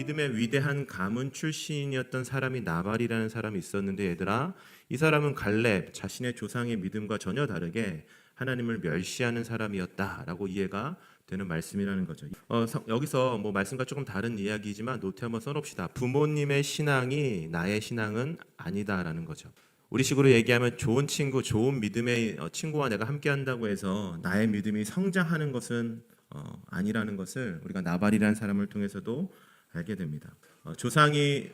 믿음의 위대한 가문 출신이었던 사람이 나발이라는 사람이 있었는데 얘들아 이 사람은 갈렙 자신의 조상의 믿음과 전혀 다르게 하나님을 멸시하는 사람이었다라고 이해가 되는 말씀이라는 거죠. 어, 성- 여기서 뭐 말씀과 조금 다른 이야기지만 노트 한번 써놓읍시다. 부모님의 신앙이 나의 신앙은 아니다라는 거죠. 우리 식으로 얘기하면 좋은 친구, 좋은 믿음의 어, 친구와 내가 함께한다고 해서 나의 믿음이 성장하는 것은 어, 아니라는 것을 우리가 나발이라는 사람을 통해서도 알게 됩니다. 어, 조상이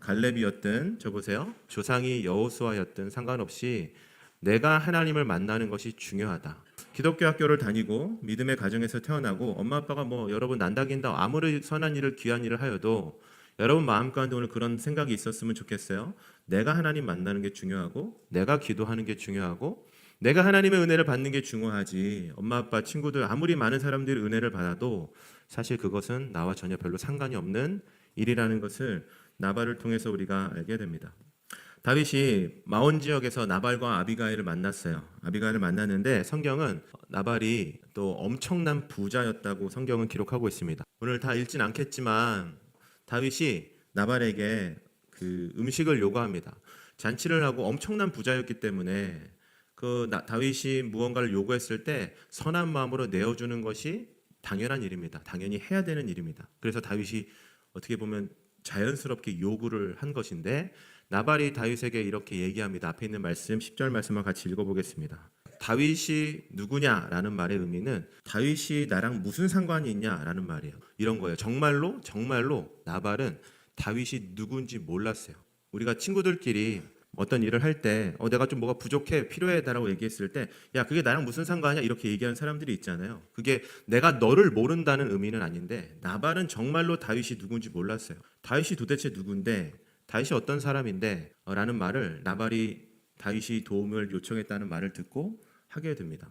갈렙이었든 저 보세요. 조상이 여호수아였든 상관없이 내가 하나님을 만나는 것이 중요하다. 기독교 학교를 다니고 믿음의 가정에서 태어나고 엄마 아빠가 뭐 여러분 난다긴다 아무리 선한 일을 귀한 일을 하여도 여러분 마음 가운데 오늘 그런 생각이 있었으면 좋겠어요. 내가 하나님 만나는 게 중요하고 내가 기도하는 게 중요하고 내가 하나님의 은혜를 받는 게 중요하지. 엄마 아빠 친구들 아무리 많은 사람들이 은혜를 받아도 사실 그것은 나와 전혀 별로 상관이 없는 일이라는 것을 나발을 통해서 우리가 알게 됩니다. 다윗이 마온 지역에서 나발과 아비가일을 만났어요. 아비가일을 만났는데 성경은 나발이 또 엄청난 부자였다고 성경은 기록하고 있습니다. 오늘 다 읽진 않겠지만 다윗이 나발에게 그 음식을 요구합니다. 잔치를 하고 엄청난 부자였기 때문에 그 나- 다윗이 무언가를 요구했을 때 선한 마음으로 내어주는 것이 당연한 일입니다. 당연히 해야 되는 일입니다. 그래서 다윗이 어떻게 보면 자연스럽게 요구를 한 것인데 나발이 다윗에게 이렇게 얘기합니다. 앞에 있는 말씀 10절 말씀을 같이 읽어보겠습니다. 다윗이 누구냐라는 말의 의미는 다윗이 나랑 무슨 상관이 있냐라는 말이에요. 이런 거예요. 정말로 정말로 나발은 다윗이 누군지 몰랐어요. 우리가 친구들끼리 어떤 일을 할 때 어, 내가 좀 뭐가 부족해 필요해다라고 얘기했을 때 야 그게 나랑 무슨 상관이야 이렇게 얘기하는 사람들이 있잖아요. 그게 내가 너를 모른다는 의미는 아닌데 나발은 정말로 다윗이 누군지 몰랐어요. 다윗이 도대체 누군데 다윗이 어떤 사람인데 어, 라는 말을 나발이 다윗이 도움을 요청했다는 말을 듣고 하게 됩니다.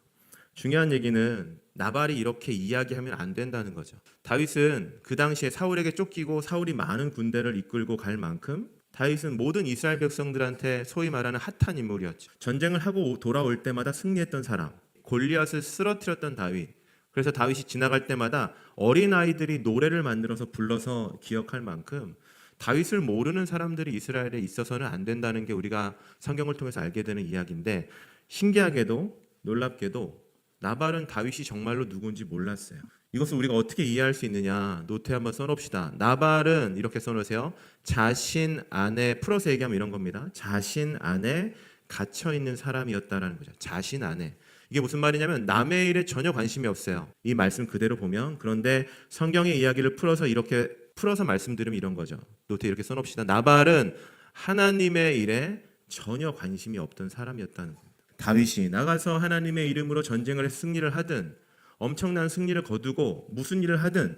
중요한 얘기는 나발이 이렇게 이야기하면 안 된다는 거죠. 다윗은 그 당시에 사울에게 쫓기고 사울이 많은 군대를 이끌고 갈 만큼 다윗은 모든 이스라엘 백성들한테 소위 말하는 핫한 인물이었죠. 전쟁을 하고 돌아올 때마다 승리했던 사람, 골리앗을 쓰러뜨렸던 다윗. 그래서 다윗이 지나갈 때마다 어린 아이들이 노래를 만들어서 불러서 기억할 만큼 다윗을 모르는 사람들이 이스라엘에 있어서는 안 된다는 게 우리가 성경을 통해서 알게 되는 이야기인데 신기하게도 놀랍게도 나발은 다윗이 정말로 누군지 몰랐어요. 이것을 우리가 어떻게 이해할 수 있느냐 노트에 한번 써놓읍시다. 나발은 이렇게 써놓으세요. 자신 안에 풀어서 얘기하면 이런 겁니다. 자신 안에 갇혀 있는 사람이었다라는 거죠. 자신 안에 이게 무슨 말이냐면 남의 일에 전혀 관심이 없어요. 이 말씀 그대로 보면 그런데 성경의 이야기를 풀어서 이렇게 풀어서 말씀드리면 이런 거죠. 노트에 이렇게 써놓읍시다. 나발은 하나님의 일에 전혀 관심이 없던 사람이었다는 겁니다. 다윗이 나가서 하나님의 이름으로 전쟁을 해 승리를 하든 엄청난 승리를 거두고 무슨 일을 하든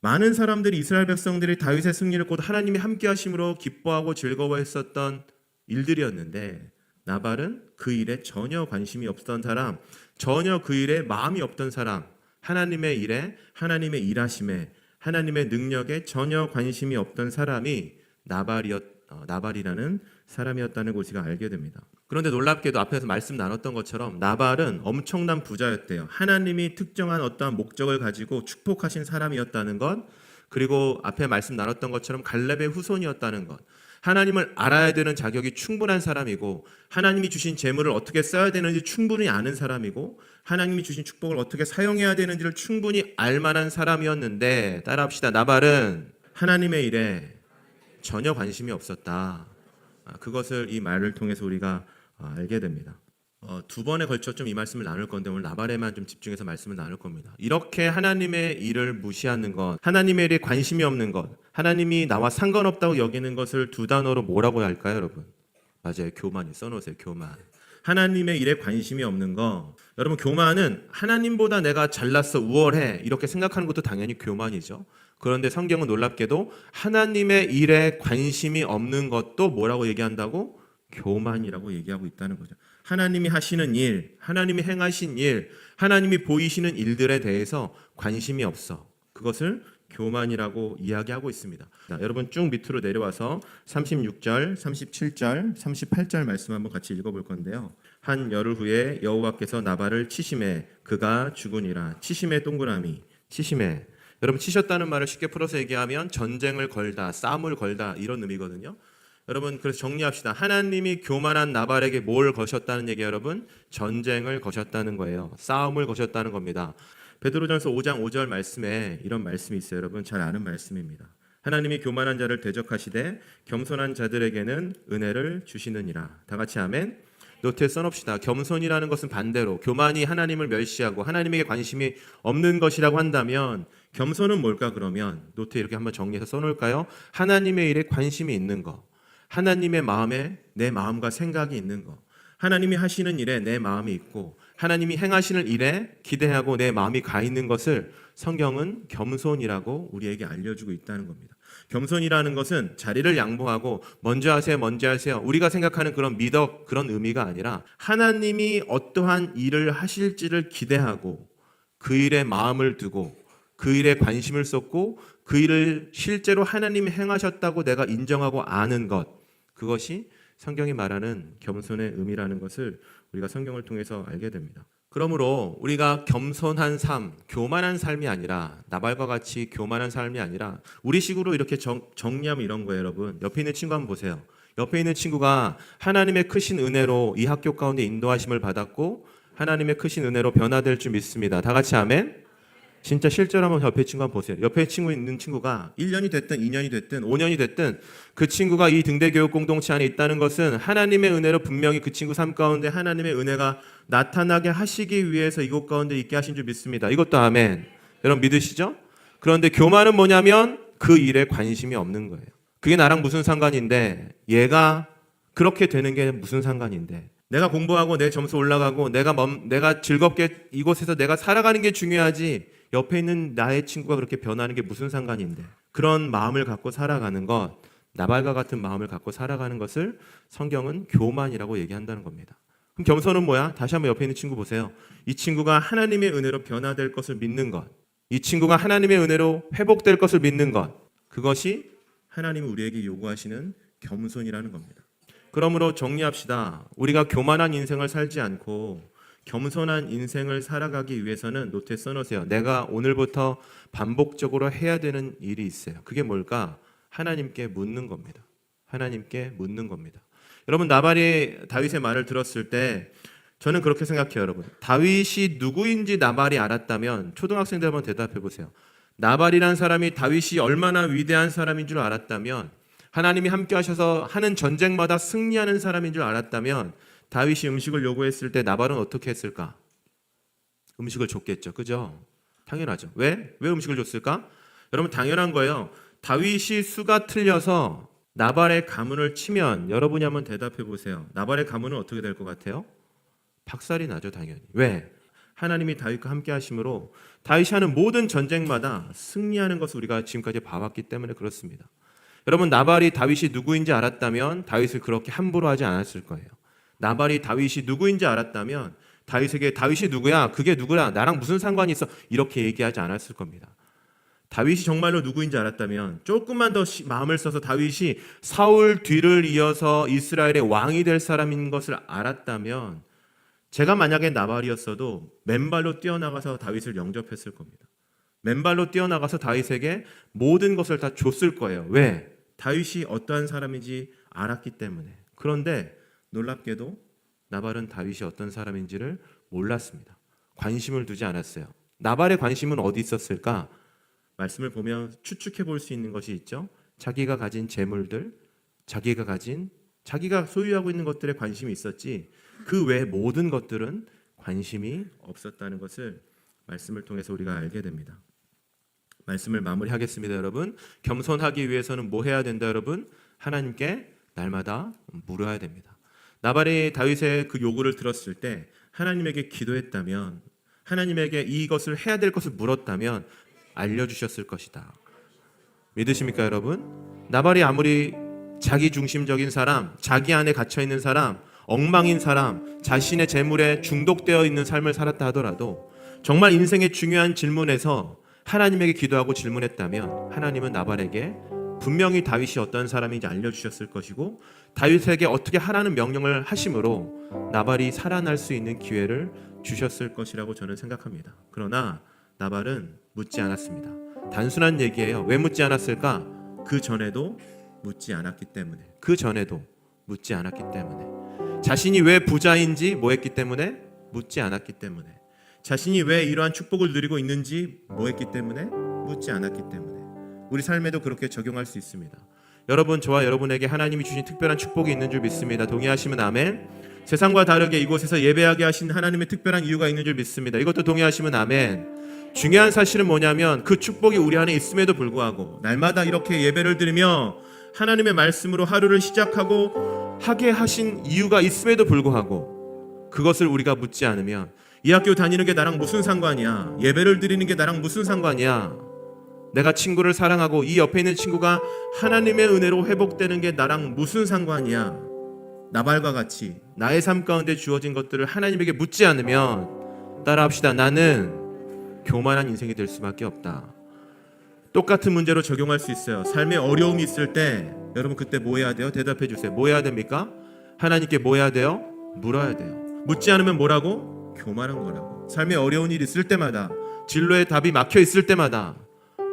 많은 사람들이 이스라엘 백성들이 다윗의 승리를 곧 하나님이 함께 하심으로 기뻐하고 즐거워했었던 일들이었는데 나발은 그 일에 전혀 관심이 없던 사람, 전혀 그 일에 마음이 없던 사람, 하나님의 일에 하나님의 일하심에 하나님의 능력에 전혀 관심이 없던 사람이 나발이었 어, 나발이라는 사람이었다는 것을 우리가 알게 됩니다. 그런데 놀랍게도 앞에서 말씀 나눴던 것처럼 나발은 엄청난 부자였대요. 하나님이 특정한 어떠한 목적을 가지고 축복하신 사람이었다는 것, 그리고 앞에 말씀 나눴던 것처럼 갈렙의 후손이었다는 것. 하나님을 알아야 되는 자격이 충분한 사람이고 하나님이 주신 재물을 어떻게 써야 되는지 충분히 아는 사람이고 하나님이 주신 축복을 어떻게 사용해야 되는지를 충분히 알 만한 사람이었는데 따라합시다. 나발은 하나님의 일에 전혀 관심이 없었다. 아, 그것을 이 말을 통해서 우리가 아, 알게 됩니다. 어, 두 번에 걸쳐 좀 이 말씀을 나눌 건데 오늘 나발에만 좀 집중해서 말씀을 나눌 겁니다. 이렇게 하나님의 일을 무시하는 것, 하나님의 일에 관심이 없는 것, 하나님이 나와 상관없다고 여기는 것을 두 단어로 뭐라고 할까요, 여러분? 맞아요, 교만이 써놓으세요, 교만. 하나님의 일에 관심이 없는 거. 여러분, 교만은 하나님보다 내가 잘났어, 우월해 이렇게 생각하는 것도 당연히 교만이죠. 그런데 성경은 놀랍게도 하나님의 일에 관심이 없는 것도 뭐라고 얘기한다고? 교만이라고 얘기하고 있다는 거죠. 하나님이 하시는 일, 하나님이 행하신 일, 하나님이 보이시는 일들에 대해서 관심이 없어. 그것을 교만이라고 이야기하고 있습니다. 자, 여러분 쭉 밑으로 내려와서 36절, 37절, 38절 말씀 한번 같이 읽어볼 건데요. 한 열흘 후에 여호와께서 나발을 치심해 그가 죽으니라. 치심의 동그라미, 치심해 여러분 치셨다는 말을 쉽게 풀어서 얘기하면 전쟁을 걸다, 싸움을 걸다 이런 의미거든요. 여러분 그래서 정리합시다. 하나님이 교만한 나발에게 뭘 거셨다는 얘기 여러분? 전쟁을 거셨다는 거예요. 싸움을 거셨다는 겁니다. 베드로전서 5장 5절 말씀에 이런 말씀이 있어요. 여러분 잘 아는 말씀입니다. 하나님이 교만한 자를 대적하시되 겸손한 자들에게는 은혜를 주시느니라. 다 같이 아멘. 노트에 써놓읍시다. 겸손이라는 것은 반대로 교만이 하나님을 멸시하고 하나님에게 관심이 없는 것이라고 한다면 겸손은 뭘까 그러면 노트에 이렇게 한번 정리해서 써놓을까요? 하나님의 일에 관심이 있는 거. 하나님의 마음에 내 마음과 생각이 있는 거. 하나님이 하시는 일에 내 마음이 있고 하나님이 행하시는 일에 기대하고 내 마음이 가 있는 것을 성경은 겸손이라고 우리에게 알려주고 있다는 겁니다. 겸손이라는 것은 자리를 양보하고 먼저 하세요, 먼저 하세요. 우리가 생각하는 그런 미덕 그런 의미가 아니라 하나님이 어떠한 일을 하실지를 기대하고 그 일에 마음을 두고 그 일에 관심을 쏟고 그 일을 실제로 하나님이 행하셨다고 내가 인정하고 아는 것 그것이 성경이 말하는 겸손의 의미라는 것을 우리가 성경을 통해서 알게 됩니다. 그러므로 우리가 겸손한 삶, 교만한 삶이 아니라 나발과 같이 교만한 삶이 아니라 우리 식으로 이렇게 정, 정리하면 이런 거예요, 여러분. 옆에 있는 친구 한번 보세요. 옆에 있는 친구가 하나님의 크신 은혜로 이 학교 가운데 인도하심을 받았고 하나님의 크신 은혜로 변화될 줄 믿습니다. 다 같이 아멘. 진짜 실제로 한번 옆에 친구 한번 보세요. 옆에 친구 있는 친구가 1년이 됐든 2년이 됐든 5년이 됐든 그 친구가 이 등대교육 공동체 안에 있다는 것은 하나님의 은혜로 분명히 그 친구 삶 가운데 하나님의 은혜가 나타나게 하시기 위해서 이곳 가운데 있게 하신 줄 믿습니다. 이것도 아멘. 여러분 믿으시죠? 그런데 교만은 뭐냐면 그 일에 관심이 없는 거예요. 그게 나랑 무슨 상관인데 얘가 그렇게 되는 게 무슨 상관인데 내가 공부하고 내 점수 올라가고 내가 멈, 내가 즐겁게 이곳에서 내가 살아가는 게 중요하지 옆에 있는 나의 친구가 그렇게 변하는 게 무슨 상관인데 그런 마음을 갖고 살아가는 것 나발과 같은 마음을 갖고 살아가는 것을 성경은 교만이라고 얘기한다는 겁니다. 그럼 겸손은 뭐야? 다시 한번 옆에 있는 친구 보세요. 이 친구가 하나님의 은혜로 변화될 것을 믿는 것. 이 친구가 하나님의 은혜로 회복될 것을 믿는 것. 그것이 하나님이 우리에게 요구하시는 겸손이라는 겁니다. 그러므로 정리합시다. 우리가 교만한 인생을 살지 않고 겸손한 인생을 살아가기 위해서는 노트에 써놓으세요. 내가 오늘부터 반복적으로 해야 되는 일이 있어요. 그게 뭘까? 하나님께 묻는 겁니다. 하나님께 묻는 겁니다. 여러분 나발이 다윗의 말을 들었을 때 저는 그렇게 생각해요, 여러분. 다윗이 누구인지 나발이 알았다면 초등학생들 한번 대답해 보세요. 나발이란 사람이 다윗이 얼마나 위대한 사람인 줄 알았다면 하나님이 함께 하셔서 하는 전쟁마다 승리하는 사람인 줄 알았다면 다윗이 음식을 요구했을 때 나발은 어떻게 했을까? 음식을 줬겠죠. 그죠? 당연하죠. 왜? 왜 음식을 줬을까? 여러분 당연한 거예요. 다윗이 수가 틀려서 나발의 가문을 치면 여러분이 한번 대답해 보세요. 나발의 가문은 어떻게 될 것 같아요? 박살이 나죠, 당연히. 왜? 하나님이 다윗과 함께 하심으로 다윗이 하는 모든 전쟁마다 승리하는 것을 우리가 지금까지 봐왔기 때문에 그렇습니다. 여러분 나발이 다윗이 누구인지 알았다면 다윗을 그렇게 함부로 하지 않았을 거예요. 나발이 다윗이 누구인지 알았다면 다윗에게 다윗이 누구야? 그게 누구야? 나랑 무슨 상관이 있어? 이렇게 얘기하지 않았을 겁니다. 다윗이 정말로 누구인지 알았다면 조금만 더 시- 마음을 써서 다윗이 사울 뒤를 이어서 이스라엘의 왕이 될 사람인 것을 알았다면 제가 만약에 나발이었어도 맨발로 뛰어나가서 다윗을 영접했을 겁니다. 맨발로 뛰어나가서 다윗에게 모든 것을 다 줬을 거예요. 왜? 다윗이 어떠한 사람인지 알았기 때문에. 그런데 놀랍게도 나발은 다윗이 어떤 사람인지를 몰랐습니다. 관심을 두지 않았어요. 나발의 관심은 어디 있었을까? 말씀을 보면 추측해 볼 수 있는 것이 있죠. 자기가 가진 재물들, 자기가 가진 자기가 소유하고 있는 것들에 관심이 있었지 그 외 모든 것들은 관심이 없었다는 것을 말씀을 통해서 우리가 알게 됩니다. 말씀을 마무리하겠습니다, 여러분. 겸손하기 위해서는 뭐 해야 된다, 여러분? 하나님께 날마다 물어야 됩니다. 나발이 다윗의 그 요구를 들었을 때 하나님에게 기도했다면 하나님에게 이것을 해야 될 것을 물었다면 알려주셨을 것이다. 믿으십니까, 여러분? 나발이 아무리 자기 중심적인 사람, 자기 안에 갇혀 있는 사람, 엉망인 사람, 자신의 재물에 중독되어 있는 삶을 살았다 하더라도 정말 인생의 중요한 질문에서 하나님에게 기도하고 질문했다면 하나님은 나발에게 분명히 다윗이 어떤 사람인지 알려주셨을 것이고 다윗에게 어떻게 하라는 명령을 하심으로 나발이 살아날 수 있는 기회를 주셨을 것이라고 저는 생각합니다. 그러나 나발은 묻지 않았습니다. 단순한 얘기예요. 왜 묻지 않았을까? 그 전에도 묻지 않았기 때문에. 그 전에도 묻지 않았기 때문에. 자신이 왜 부자인지 뭐 했기 때문에 묻지 않았기 때문에. 자신이 왜 이러한 축복을 누리고 있는지 뭐 했기 때문에 묻지 않았기 때문에. 우리 삶에도 그렇게 적용할 수 있습니다. 여러분 저와 여러분에게 하나님이 주신 특별한 축복이 있는 줄 믿습니다. 동의하시면 아멘. 세상과 다르게 이곳에서 예배하게 하신 하나님의 특별한 이유가 있는 줄 믿습니다. 이것도 동의하시면 아멘. 중요한 사실은 뭐냐면 그 축복이 우리 안에 있음에도 불구하고 날마다 이렇게 예배를 드리며 하나님의 말씀으로 하루를 시작하고 하게 하신 이유가 있음에도 불구하고 그것을 우리가 묻지 않으면 이 학교 다니는 게 나랑 무슨 상관이야? 예배를 드리는 게 나랑 무슨 상관이야? 내가 친구를 사랑하고 이 옆에 있는 친구가 하나님의 은혜로 회복되는 게 나랑 무슨 상관이야? 나발과 같이 나의 삶 가운데 주어진 것들을 하나님에게 묻지 않으면 따라합시다. 나는 교만한 인생이 될 수밖에 없다. 똑같은 문제로 적용할 수 있어요. 삶에 어려움이 있을 때 여러분 그때 뭐 해야 돼요? 대답해 주세요. 뭐 해야 됩니까? 하나님께 뭐 해야 돼요? 물어야 돼요. 묻지 않으면 뭐라고? 교만한 거라고. 삶에 어려운 일 있을 때마다 진로의 답이 막혀 있을 때마다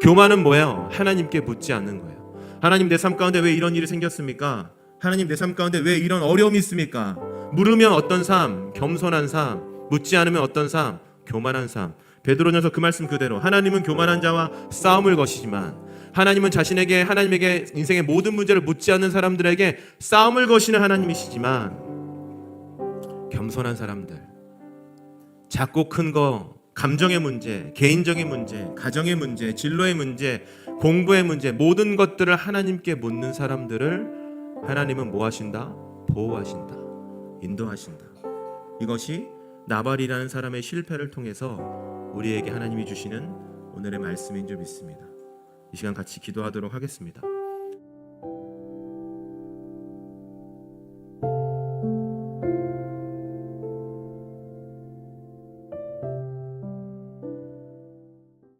교만은 뭐예요? 하나님께 묻지 않는 거예요. 하나님 내 삶 가운데 왜 이런 일이 생겼습니까? 하나님 내 삶 가운데 왜 이런 어려움이 있습니까? 물으면 어떤 삶? 겸손한 삶. 묻지 않으면 어떤 삶? 교만한 삶. 베드로전서 그 말씀 그대로 하나님은 교만한 자와 싸움을 거시지만 하나님은 자신에게 하나님에게 인생의 모든 문제를 묻지 않는 사람들에게 싸움을 거시는 하나님이시지만 겸손한 사람들 작고 큰 거 감정의 문제, 개인적인 문제, 가정의 문제, 진로의 문제, 공부의 문제 모든 것들을 하나님께 묻는 사람들을 하나님은 뭐 하신다? 보호하신다. 인도하신다. 이것이 나발이라는 사람의 실패를 통해서 우리에게 하나님이 주시는 오늘의 말씀인 줄 믿습니다. 이 시간 같이 기도하도록 하겠습니다.